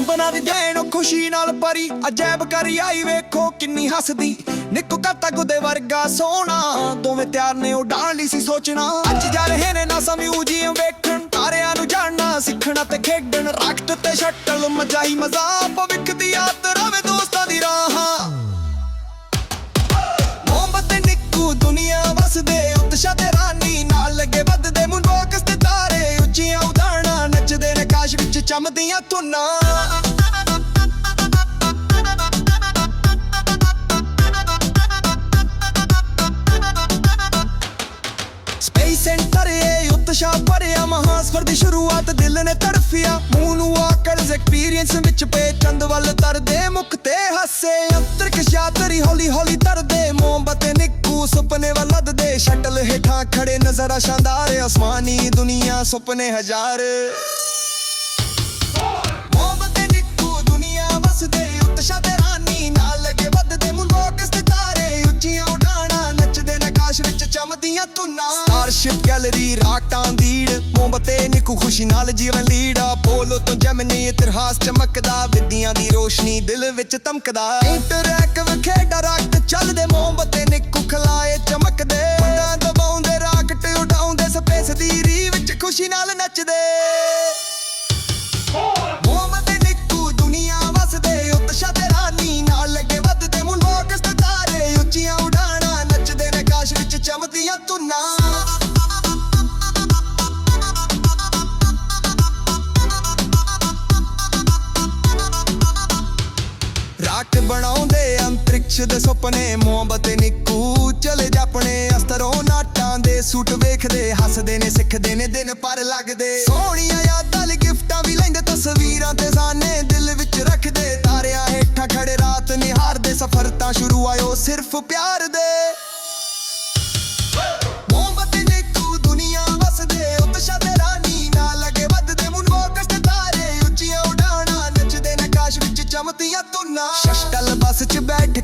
ਬਣਾ ਦੀ ਦੇਣ ਖੁਸ਼ੀ ਨਾਲ ਭਰੀ। ਅਜੈਬ ਕਰੀ ਆਈ ਵੇਖੋ ਕਿੰਨੀ ਹੱਸਦੀ। ਨਿੱਕੂ ਕਰਤਾ ਗੁੱਦੇ ਵਰਗਾ ਸੋਹਣਾ। ਦੋਵੇਂ ਤਿਆਰ ਨੇ ਉਡਾਣ ਲਈ ਸੀ ਸੋਚਣਾ। ਅੱਜ ਜਾ ਰਹੇ ਨੇ ਨਾਸਾ ਮਿਊਜ਼ੀਅਮ ਵੇਖਣ। ਤਾਰਿਆਂ ਨੂੰ ਜਾਣਨਾ, ਸਿੱਖਣਾ ਤੇ ਖੇਡਣ। ਰਾਕਟ ਤੇ ਸ਼ਟਲ ਮਜ਼ਾ ਹੀ ਮਜ਼ਾ ਭਵਿੱਖ ਦੀ ਯਾਤਰਾ ਵੇ ਦੋਸਤਾਂ ਦੀ ਰਾਹਾਂ। ਮੋਹਬਤ ਨਿੱਕੂ ਦੁਨੀਆ ਵਸਦੇ ਕਾਸ਼ ਚਮਦੀਆਂ ਧੁਨਾਂ। ਸਪੇਸ ਸੈਂਟਰ ਇਹ ਉਤਸ਼ਾਹ ਭਰਿਆ ਮਹਾਸਵਰ ਦੀ ਸ਼ੁਰੂਆਤ ਦਿਲ ਨੇ ਤੜਫਿਆ। ਮੂੰਹ ਨੂੰ ਆਕਰਸ ਐਕਸਪੀਰੀਅੰਸ ਵਿੱਚ ਪਏ, ਚੰਦ ਵੱਲ ਤਰਦੇ, ਮੁਖ ਤੇ ਹਾਸੇ। ਅੰਤਰਿਕਸ਼ ਯਾਤਰੀ ਹੌਲੀ ਹੌਲੀ ਤਰਦੇ, ਮੋਮਬਤੇ ਨਿੱਕੂ ਸੁਪਨੇ ਵੱਲ ਲੱਦਦੇ ਸ਼ਟਲ ਹੇਠਾਂ ਖੜੇ ਨਜ਼ਰ ਆ ਸ਼ਾਨਦਾਰ ਅਸਮਾਨੀ ਦੁਨੀਆ ਸੁਪਨੇ ਹਜ਼ਾਰ। ਚਮਦੀਆਂ ਧੁਨਾਂ ਸਟਾਰਸ਼ਿਪ ਗੈਲਰੀ ਰਾਕਟਾਂ ਦੀੜ ਮੋਹਬਤੇ ਨਿੱਕੂ ਖੁਸ਼ੀ ਨਾਲ ਜੀਵਨ ਲੀੜਾ ਪੋਲੋ ਤੋਂ ਜਮਨੀ ਇਤਿਹਾਸ ਚਮਕਦਾ, ਵਿਦਿਆਂ ਦੀ ਰੋਸ਼ਨੀ ਦਿਲ ਵਿੱਚ ਧਮਕਦਾ। ਇੰਟਰੈਕਟਿਵ ਖੇਡਾਂ ਰਾਕਟ ਦੇ ਸੁਪਨੇ ਮੁਹੱਬਤ ਨਿੱਕੂ। ਚਲੇ ਜਾਪਣੇ ਅਸਤਰੋਂ ਨਾਟਾਂ ਦੇ ਸੂਟ ਵੇਖਦੇ, ਹੱਸਦੇ ਨੇ, ਸਿੱਖਦੇ ਨੇ, ਦਿਨ ਪਰ ਲੱਗਦੇ। ਸੋਹਣੀਆਂ ਯਾਦਾਂ ਲਈ ਗਿਫਟਾਂ ਵੀ ਲੈਂਦੇ, ਤਸਵੀਰਾਂ ਤੇ ਸਾਨੇ ਦਿਲ ਵਿੱਚ ਰੱਖਦੇ। ਤਾਰਿਆਂ ਹੇਠਾਂ ਖੜੇ ਰਾਤ ਨਿਹਾਰਦੇ, ਸਫ਼ਰ ਤਾਂ ਸ਼ੁਰੂ ਆਇਓ ਸਿਰਫ ਪਿਆਰ ਦੇ।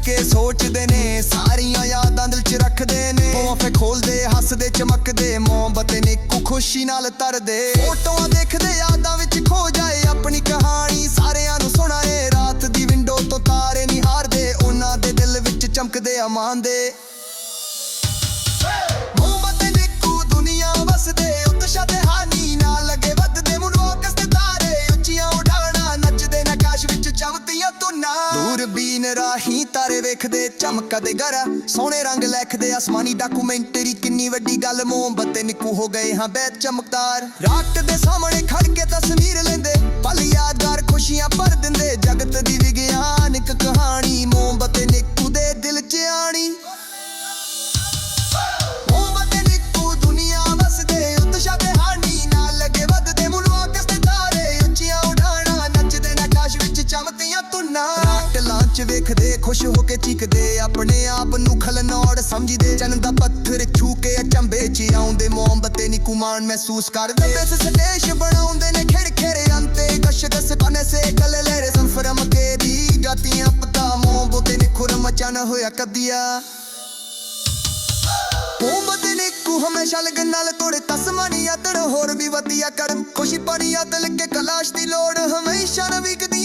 ਕੇ ਸੋਚਦੇ ਨੇ, ਸਾਰੀਆਂ ਯਾਦਾਂ ਦਿਲ 'ਚ ਰੱਖਦੇ ਨੇ। ਪੋਫੇ ਖੋਲਦੇ, ਹੱਸਦੇ, ਚਮਕਦੇ, ਮੋਹਬਤ ਨਿੱਕੂ ਖੁਸ਼ੀ ਨਾਲ ਤਰਦੇ। ਫੋਟੋਆਂ ਦੇਖਦੇ, ਯਾਦਾਂ ਵਿੱਚ ਖੋ ਜਾਏ ਆਪਣੀ ਕਹਾਣੀ। ਸਾਰਿਆਂ ਨੂੰ ਸੁਣਾਏ, ਰਾਤ ਦੀ ਵਿੰਡੋ ਤੋਂ ਤਾਰੇ ਨਿਹਾਰਦੇ ਉਹਨਾਂ ਦੇ ਦਿਲ ਵਿੱਚ ਚਮਕਦੇ, ਅਮਾਨ ਦੇ। ਤਾਰੇ ਵੇਖਦੇ, ਚਮਕਦੇ ਗਰ ਸੋਹਣੇ ਰੰਗ ਲੈਖਦੇ ਆਸਮਾਨੀ ਡਾਕੂਮੈਂਟਰੀ ਕਿੰਨੀ ਵੱਡੀ ਗੱਲ ਮੋਹਬਤ ਨਿੱਕੂ ਹੋ ਗਏ ਹਾਂ ਬੈ ਚਮਕਦਾਰ। ਰਾਤ ਦੇ ਸਾਹਮਣੇ ਖੜ ਕੇ ਤਸਵੀਰ ਲੈਂਦੇ, ਪਲ ਯਾਦਗਾਰ ਖੁਸ਼ੀਆਂ ਭਰ ਦਿੰਦੇ, ਜਗਤ ਦੀ ਵਿਗਿਆਨਕ ਕਹਾਣੀ ਲਾਂਚ ਖੁਸ਼ ਹੋ ਕੇ ਚੀਕਦੇ, ਆਪਣੇ ਆਪ ਨੂੰ ਖਲਨੌੜ ਸਮਝਦੇ। ਚੰਨ ਦਾ ਪੱਥਰ ਛੂ ਕੇ ਅਚੰਬੇ ਚ ਆਉਂਦੇ, ਮੋਹਬਤ ਨਿੱਕੂ ਮਾਣ ਮਹਿਸੂਸ ਕਰਦੇ। ਇਸ ਸਟੇਸ਼ ਬਣਾਉਂਦੇ ਨੇ ਖਿੜ ਖੇਰੇ ਅੰਤੇ, ਕਸ਼ ਕਸ ਕਨੇ ਸੇ ਕਲੇ ਲੈਰੇ ਸੰਫਰਮ ਕੇ ਦੀ। ਜਾਤੀਆਂ ਪਤਾ ਮੋਹਬਤ ਨਿੱਕੂ ਰਮਚਨ ਹੋਇਆ ਕਦੀਆ। ਮੋਹਬਤ ਨਿੱਕੂ ਹਮੇਸ਼ਾ ਲਗਨ ਨਾਲ ਤੋੜੇ, ਤਸਮਾਨੀ ਆਤੜ ਹੋਰ ਵੀ ਵਧੀਆ ਕਰਨ। ਖੁਸ਼ੀ ਭਰੀ ਆਦਲ ਕੇ ਕਲਾਸ਼ ਦੀ ਲੋੜ, ਹਮੇਸ਼ਾ ਨਵੀਕਦੀਆਂ